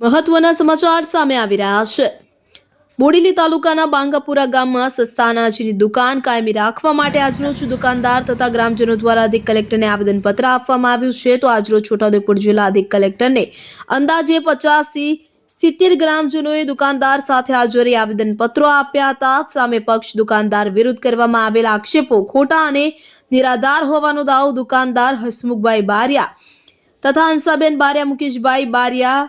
મહત્વના સમાચાર સામે આવી રહ્યા છે. બોડેલી તાલુકાના બાંગાપુરા ગામમાં સસ્તાનાજીની દુકાન કાયમી રાખવા માટે આજરોજ દુકાનદાર તથા ગ્રામજનો દ્વારા અધિક કલેક્ટરને આવેદનપત્ર આપવામાં આવ્યું છે. તો આજરોજ છોટાઉદેપુર જિલ્લા અધિક કલેક્ટરને અંદાજે પચાસથી સિત્તેર ગ્રામજનોએ દુકાનદાર સાથે હાજરી આવેદનપત્રો આપ્યા હતા. સામે પક્ષ દુકાનદાર વિરુદ્ધ કરવામાં આવેલા આક્ષેપો ખોટા અને નિરાધાર હોવાનો દાવો દુકાનદાર હસમુખભાઈ બારિયા તથા હંસાબેન બારિયા, મુકેશભાઈ બારિયા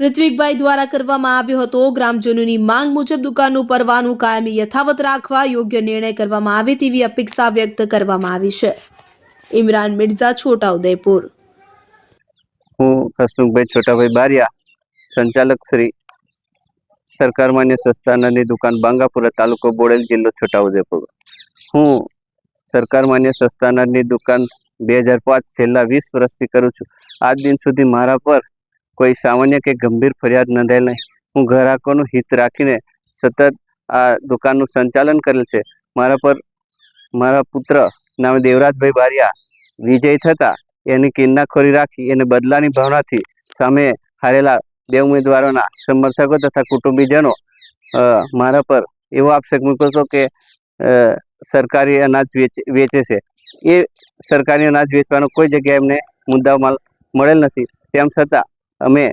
ઋત્વિકભાઈ દ્વારા કરવામાં આવ્યો હતો. ગ્રામજનોની માંગ મુજબ દુકાનનું પરવાનું કાયમી યથાવત રાખવા યોગ્ય નિર્ણય કરવામાં આવે તેવી અપેક્ષા વ્યક્ત કરવામાં આવી છે. ઇમરાન મિર્ઝા, છોટાઉદેપુર. હું હસમુખભાઈ છોટાભાઈ બારિયા, સંચાલક શ્રી સરકાર માન્ય સંસ્થાનની દુકાન બાંગાપુરા તાલુકો બોડેલ જિલ્લો છોટાઉદેપુર. હું સરકાર માન્ય સંસ્થાનની દુકાન બે હજાર પાંચ છેલ્લા વીસ વર્ષથી કરું છું. આજ દિન સુધી મારા પર કોઈ સામાન્ય કે ગંભીર ફરિયાદ નોંધાયેલ નહીં. હું ગ્રાહકોનું હિત રાખીને સતત આ દુકાનનું સંચાલન કરેલ છે. મારા પર, મારા પુત્ર નામે દેવરાજભાઈ બારિયા વિજય થતાં એની કિન્નાખોરી રાખી એને બદલાની ભાવનાથી સામે હારેલા બે ઉમેદવારોના સમર્થકો તથા કુટુંબીજનો મારા પર એવો આક્ષેપ મૂક્યો હતો કે સરકારી અનાજ વેચે વેચે છે. એ સરકારી અનાજ વેચવાનો કોઈ જગ્યાએ એમને મુદ્દામાલ મળેલ નથી. તેમ છતાં અમે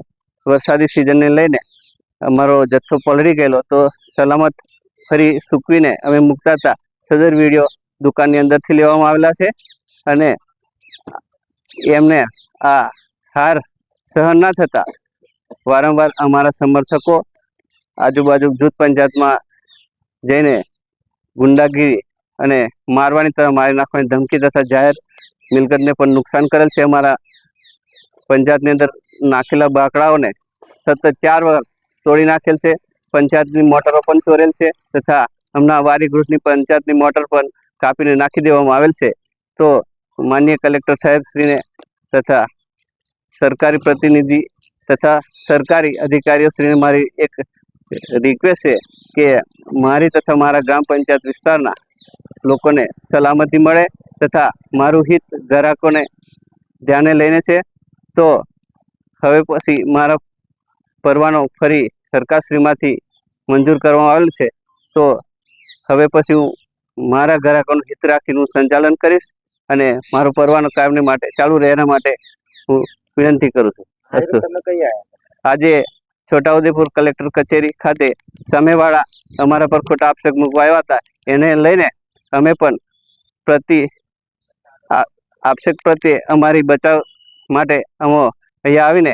વરસાદી સિઝનને લઈને અમારો જથ્થો પલળી ગયેલો તો સલામત ફરી સૂકવીને અમે મૂકતા હતા. સદર વીડિયો દુકાનની અંદરથી લેવામાં આવેલા છે અને એમને આ હાર સહન ના થતા વારંવાર અમારા સમર્થકો આજુબાજુ જૂથ પંચાયતમાં જઈને ગુંડાગીરી અને મારવાની તરફ મારી નાખવાની ધમકી તથા જાહેર મિલકતને પણ નુકસાન કરેલ છે અમારા પંચાયતની અંદર. નાખેલા બાકડાઓને સતત ચાર વાર તોડી નાખેલ છે. પંચાયતની મોટરો પણ ચોરેલ છે તથા હમણાં વારીગૃહની પંચાયતની મોટર પણ કાપીને નાખી દેવામાં આવેલ છે. તો માન્ય કલેક્ટર સાહેબશ્રીને તથા સરકારી પ્રતિનિધિ તથા સરકારી અધિકારીઓશ્રીને મારી એક રિક્વેસ્ટ છે કે મારી તથા મારા ગ્રામ પંચાયત વિસ્તારના લોકોને સલામતી મળે તથા મારું હિત ગ્રાહકોને ધ્યાને લઈને છે. તો હવે પછી મારા પરવાનો ફરી સરકારશ્રીમાંથી મંજૂર કરવામાં આવેલ છે. તો હવે પછી હું મારા ગ્રાહકોનું હિત રાખીને હું સંચાલન કરીશ અને મારો પરવાનો કાયમને માટે ચાલુ રહે એના માટે હું વિનંતી કરું છું. અસ્તુ આજે છોટાઉદેપુર કલેક્ટર કચેરી ખાતે સામેવાળા અમારા પર ખોટા આક્ષેપ મૂકવા આવ્યા હતા. એને લઈને અમે પણ પ્રતિ આક્ષેપ પ્રત્યે અમારી બચાવ માટે અમે અહીંયા આવીને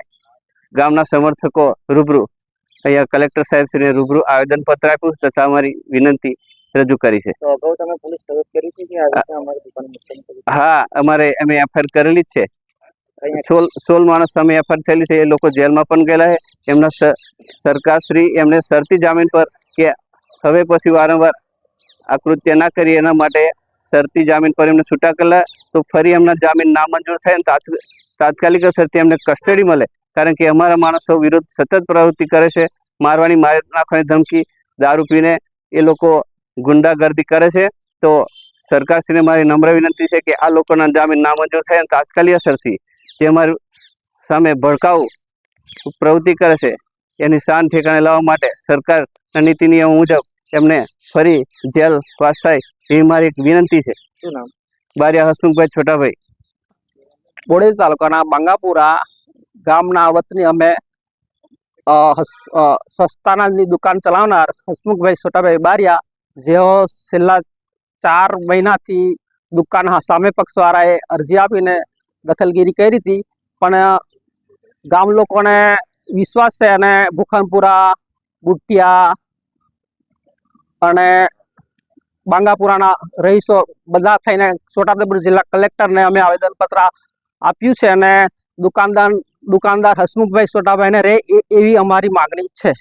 ગામના સમર્થકો રૂબરૂ અહીંયા કલેક્ટર સાહેબ શ્રીને રૂબરૂ આવેદનપત્ર આપ્યું તથા અમારી વિનંતી રજૂ કરી છે. કરી કરી હા અમારે અમે એફઆઈઆર કરેલી જ છે. સોળ સોળ માણસ સામે એફઆઈઆર થયેલી છે એ લોકો જેલમાં પણ ગયેલા છે. એમના સરકારશ્રી એમને શરતી જામીન પર કે હવે પછી વારંવાર આ કૃત્ય ના કરીએ એના માટે શરતી જામીન પર એમને છૂટા કરેલા તો ફરી એમના જામીન નામંજૂર થાય ને તાત્કાલિક અસરથી એમને કસ્ટડી મળે. કારણ કે અમારા માણસો વિરુદ્ધ સતત પ્રવૃત્તિ કરે છે. મારવાની માર નાખવાની ધમકી દારૂ પીને એ લોકો ગુંડાગર્દી કરે છે. તો સરકારશ્રીને મારી નમ્ર વિનંતી છે કે આ લોકોના જામીન નામંજૂર થાય અને તાત્કાલિક અસરથી જે અમારી સામે ભડકાઉ પ્રવૃત્તિ કરે છે એની શાન ઠેકાણે લાવવા માટે સરકાર નીતિ નિયમો મુજબ એમને ફરી જેલ વાસ થાય એવી મારી એક વિનંતી છે. બારિયા હસમુખભાઈ છોટાભાઈ. બોડેલ તાલુકાના બાંગાપુરા ગામના વતની અમે સસ્તાનાની દુકાન ચલાવનાર હસમુખભાઈ છોટાભાઈ બારિયા, જેઓ છેલ્લા ચાર મહિનાથી દુકાન સામે પક્ષવાળાએ અરજી આપીને દખલગીરી કરી હતી. પણ ગામ લોકોને વિશ્વાસ છે અને ભૂખનપુરા, બુટિયા અને બાંગાપુરાના રહીશો બધા થઈને છોટાઉદેપુર જિલ્લા કલેક્ટરને અમે આવેદનપત્ર આપ્યું છે અને દુકાનદાર દુકાનદાર હસમુખભાઈ સોટાભાઈને રે એ- એવી અમારી માગણી છે.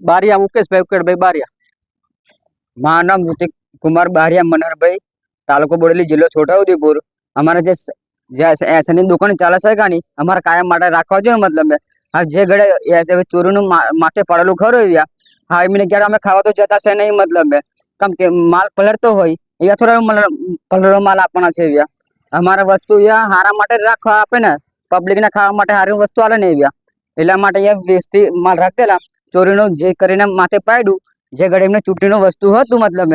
બારિયા મુકેશભાઈ ઉકેડભાઈ બારિયા. મારું નામ ઋતિક કુમાર બારિયા મનહરભાઈ તાલુકો બોડેલી જિલ્લો છોટાઉદેપુર. અમારે જે એસની દુકાન ચાલે છે કાની અમારે કાયમ માટે રાખવા જોઈએ મતલબ. હા જે ઘડે એસ ચોરીનું મા- માથે પડેલું ખરું એવ્યા હા એમને ક્યારે અમે ખાવા તો જતા છે નહીં મતલબ. કેમ કે માલ પલળતો હોય એ થોડા પલળો માલ આપવાના છે એવ્યા અમારે વસ્તુ હારા માટે રાખવા આપે ને. પબ્લિક ને ખાવા માટે સારી વસ્તુ આવે ને એટલા માટે વેચતી માલ રાખેલા. ચોરીનું જે કરીને માથે પાડ્યું જે ઘડી એમને ચૂંટણીનું વસ્તુ હતું મતલબ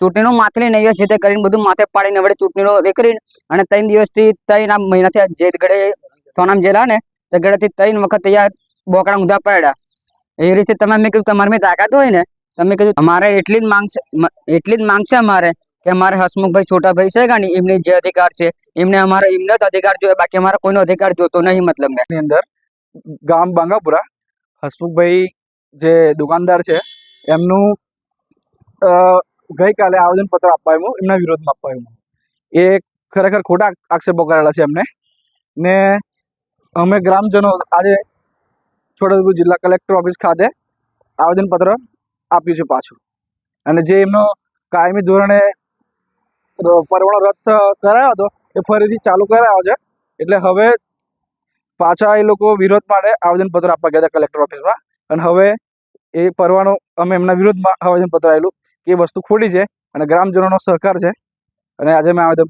ચૂંટણીનું નહીં હોય જે તે કરીને બધું માથે પાડીને વડે ચૂંટણીનો એ કરીને અને ત્રણ દિવસથી ત્રણ આ મહિનાથી જે ઘડે સોનામ જેલા ને, તે ઘડેથી ત્રણ વખત અહીંયા બોકડા ઊંધા પડ્યા. એ રીતે તમે મેં કીધું તમારી મેં તાકાત હોય ને, તમે કીધું અમારે એટલી જ માંગ છે એટલી જ માંગ છે અમારે. કે અમારે હસમુખભાઈ છોટાભાઈ છે કે એમની જે અધિકાર છે. એમને અમારે, એમને જ અધિકાર જોઈએ. બાકી અમારે કોઈનો અધિકાર જોતો નહીં, મતલબ મેં. અંદર ગામ બાંગાપુરા. હસમુખભાઈ જે દુકાનદાર છે, એમનું ગઈકાલે આવેદનપત્ર આપવા આવ્યું, એમના વિરોધમાં આપવા એ ખરેખર ખોટા આક્ષેપો કરેલા છે એમને. ને અમે ગ્રામજનો આજે છોટાઉદેપુર જિલ્લા કલેક્ટર ઓફિસ ખાતે આવેદનપત્ર આપ્યું છે પાછું. અને જે એમનો કાયમી ધોરણે પરવાનો રદ કરાયો હતો, એ ફરીથી ચાલુ કરાયો છે. એટલે હવે પાછા એ લોકો વિરોધ માટે આવેદનપત્ર આપવા ગયા હતા કલેક્ટર ઓફિસમાં અને હવે એ પરવાનો અમે એમના વિરોધમાં આવેદનપત્ર આવેલું કે એ વસ્તુ ખોટી છે અને ગ્રામજનોનો સહકાર છે. અને આજે મેં આવેદન